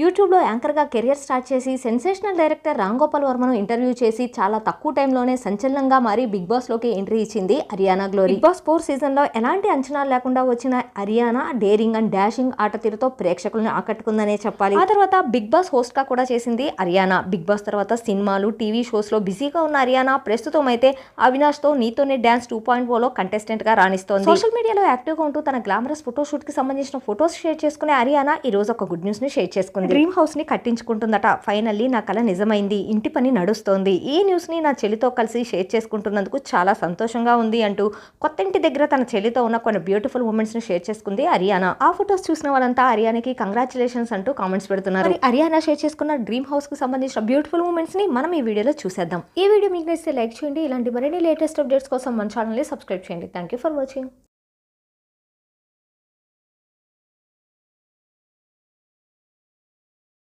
యూట్యూబ్లో యాంకర్గా career start చేసి సెన్సేషనల్ డైరెక్టర్ రామ్ గోపాల్ వర్మను ఇంటర్వ్యూ చేసి చాలా తక్కువ టైంలోనే సంచలనంగా మారి బిగ్ బాస్లోకి ఎంట్రీ ఇచ్చింది Ariyana Glory. Bigg Boss four సీజన్లో ఎలాంటి అంచనాలు లేకుండా వచ్చిన అరియానా డేరింగ్ అండ్ డాషింగ్ ఆట తీరుతో ప్రేక్షకులను ఆకట్టుకుందనే చెప్పాలి. ఆ తర్వాత బిగ్ బాస్ హోస్ట్గా కూడా చేసింది అరియానా. బిగ్ బాస్ తర్వాత సినిమాలు టీవీ షోస్లో బిజీగా ఉన్న అరియానా ప్రస్తుతం అయితే అవినాష్తో నీతోనే డ్యాన్స్ టూ పాయింట్ ఓలో కంటెస్టెంట్గా రాణిస్తోంది. సోషల్ మీడియాలో యాక్టివ్గా ఉంటూ తన గ్లామరస్ ఫోటోషూట్కి సంబంధించిన ఫొటోస్ షేర్ చేసుకునే అరియానా ఈ రోజు ఒక గుడ్ న్యూస్ని షేర్ చేసుకుంది. డ్రీమ్ హౌస్ని కట్టించుకుంటుందట. ఫైనల్లీ నా కళ నిజమైంది. ఇంటి పని నడుస్తోంది. ఈ న్యూస్ని నా చెల్లితో కలిసి షేర్ చేసుకుంటున్నందుకు చాలా సంతోషంగా ఉంది అంటూ కొత్త ఇంటి దగ్గర తన చెల్లితో ఉన్న కొన్ని బ్యూటిఫుల్ మూమెంట్స్ని షేర్ చేసుకుంది అరియానా. ఆ ఫొటోస్ చూసిన వాళ్ళంతా అరియానాకి కంగ్రాచులేషన్స్ అంటూ కామెంట్స్ పెడుతున్నారు. అరియానా షేర్ చేసుకున్న డ్రీమ్ హౌస్కి సంబంధించిన బ్యూటిఫుల్ మూమెంట్స్ని మనం ఈ వీడియోలో చూసేద్దాం. ఈ వీడియో మీకు నచ్చితే లైక్ చేయండి. ఇలాంటి మరిన్ని లేటెస్ట్ అప్డేట్స్ కోసం మన ఛానల్ని సబ్స్క్రైబ్ చేయండి. Thank you for watching.